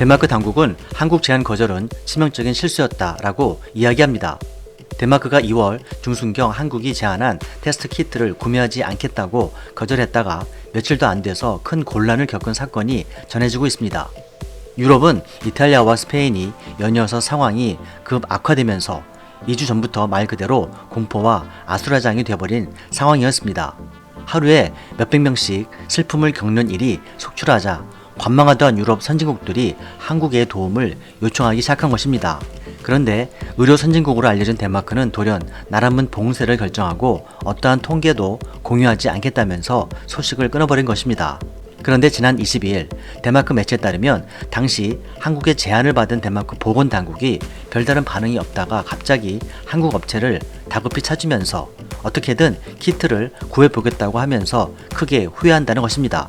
덴마크 당국은 한국 제한 거절은 치명적인 실수였다라고 이야기합니다. 덴마크가 2월 중순경 한국이 제안한 테스트 키트를 구매하지 않겠다고 거절했다가 며칠도 안 돼서 큰 곤란을 겪은 사건이 전해지고 있습니다. 유럽은 이탈리아와 스페인이 연이어서 상황이 급 악화되면서 2주 전부터 말 그대로 공포와 아수라장이 되어버린 상황이었습니다. 하루에 몇백 명씩 슬픔을 겪는 일이 속출하자 관망하던 유럽 선진국들이 한국의 도움을 요청하기 시작한 것입니다. 그런데 의료 선진국으로 알려진 덴마크는 돌연 나라문 봉쇄를 결정하고 어떠한 통계도 공유하지 않겠다면서 소식을 끊어버린 것입니다. 그런데 지난 22일 덴마크 매체에 따르면 당시 한국의 제안을 받은 덴마크 보건당국이 별다른 반응이 없다가 갑자기 한국 업체를 다급히 찾으면서 어떻게든 키트를 구해보겠다고 하면서 크게 후회한다는 것입니다.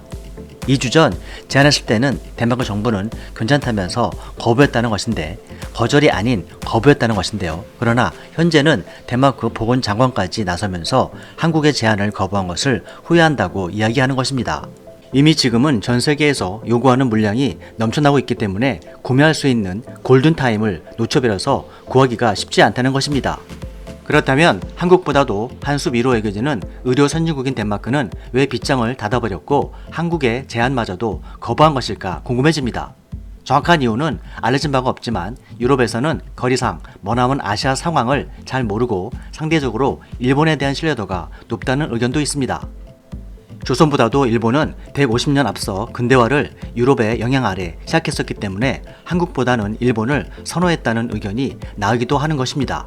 2주 전 제안했을 때는 덴마크 정부는 괜찮다면서 거부했다는 것인데 거절이 아닌 거부했다는 것인데요. 그러나 현재는 덴마크 보건장관까지 나서면서 한국의 제안을 거부한 것을 후회한다고 이야기하는 것입니다. 이미 지금은 전 세계에서 요구하는 물량이 넘쳐나고 있기 때문에 구매할 수 있는 골든타임을 놓쳐버려서 구하기가 쉽지 않다는 것입니다. 그렇다면 한국보다도 한 수 위로 여겨지는 의료 선진국인 덴마크는 왜 빗장을 닫아버렸고 한국의 제안마저도 거부한 것일까 궁금해집니다. 정확한 이유는 알려진 바가 없지만 유럽에서는 거리상 머나먼 아시아 상황을 잘 모르고 상대적으로 일본에 대한 신뢰도가 높다는 의견도 있습니다. 조선보다도 일본은 150년 앞서 근대화를 유럽의 영향 아래 시작했었기 때문에 한국보다는 일본을 선호했다는 의견이 나오기도 하는 것입니다.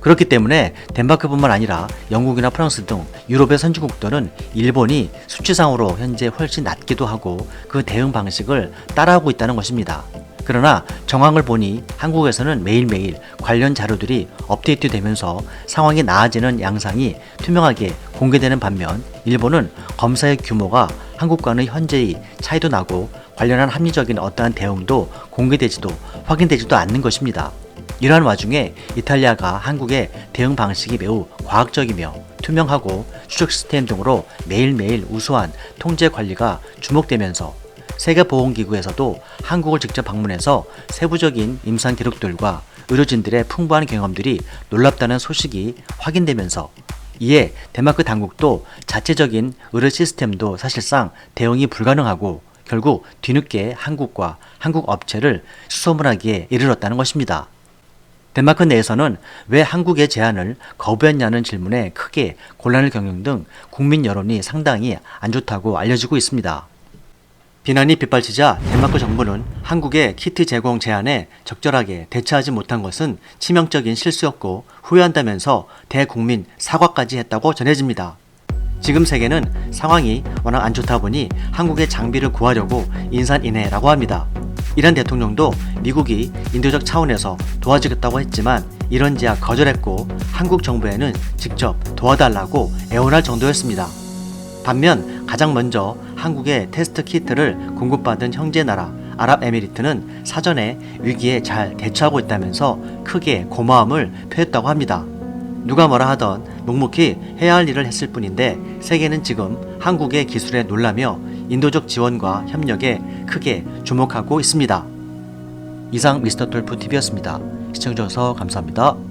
그렇기 때문에 덴마크뿐만 아니라 영국이나 프랑스 등 유럽의 선진국들은 일본이 수치상으로 현재 훨씬 낮기도 하고 그 대응 방식을 따라하고 있다는 것입니다. 그러나 정황을 보니 한국에서는 매일매일 관련 자료들이 업데이트 되면서 상황이 나아지는 양상이 투명하게 공개되는 반면 일본은 검사의 규모가 한국과는 현재의 차이도 나고 관련한 합리적인 어떠한 대응도 공개되지도 확인되지도 않는 것입니다. 이러한 와중에 이탈리아가 한국의 대응 방식이 매우 과학적이며 투명하고 추적 시스템 등으로 매일매일 우수한 통제 관리가 주목되면서 세계보건기구에서도 한국을 직접 방문해서 세부적인 임상 기록들과 의료진들의 풍부한 경험들이 놀랍다는 소식이 확인되면서 이에 덴마크 당국도 자체적인 의료 시스템도 사실상 대응이 불가능하고 결국 뒤늦게 한국과 한국 업체를 수소문하기에 이르렀다는 것입니다. 덴마크 내에서는 왜 한국의 제안을 거부했냐는 질문에 크게 곤란을 겪는 등 국민 여론이 상당히 안 좋다고 알려지고 있습니다. 비난이 빗발치자 덴마크 정부는 한국의 키트 제공 제안에 적절하게 대처하지 못한 것은 치명적인 실수였고 후회한다면서 대국민 사과까지 했다고 전해집니다. 지금 세계는 상황이 워낙 안 좋다 보니 한국의 장비를 구하려고 인산인해라고 합니다. 이란 대통령도 미국이 인도적 차원에서 도와주겠다고 했지만 이런지야 거절했고 한국 정부에는 직접 도와달라고 애원할 정도였습니다. 반면 가장 먼저 한국의 테스트 키트를 공급받은 형제 나라 아랍에미리트는 사전에 위기에 잘 대처하고 있다면서 크게 고마움을 표했다고 합니다. 누가 뭐라 하던 묵묵히 해야 할 일을 했을 뿐인데 세계는 지금 한국의 기술에 놀라며 인도적 지원과 협력에 크게 주목하고 있습니다. 이상 미스터 톨프 TV였습니다. 시청해주셔서 감사합니다.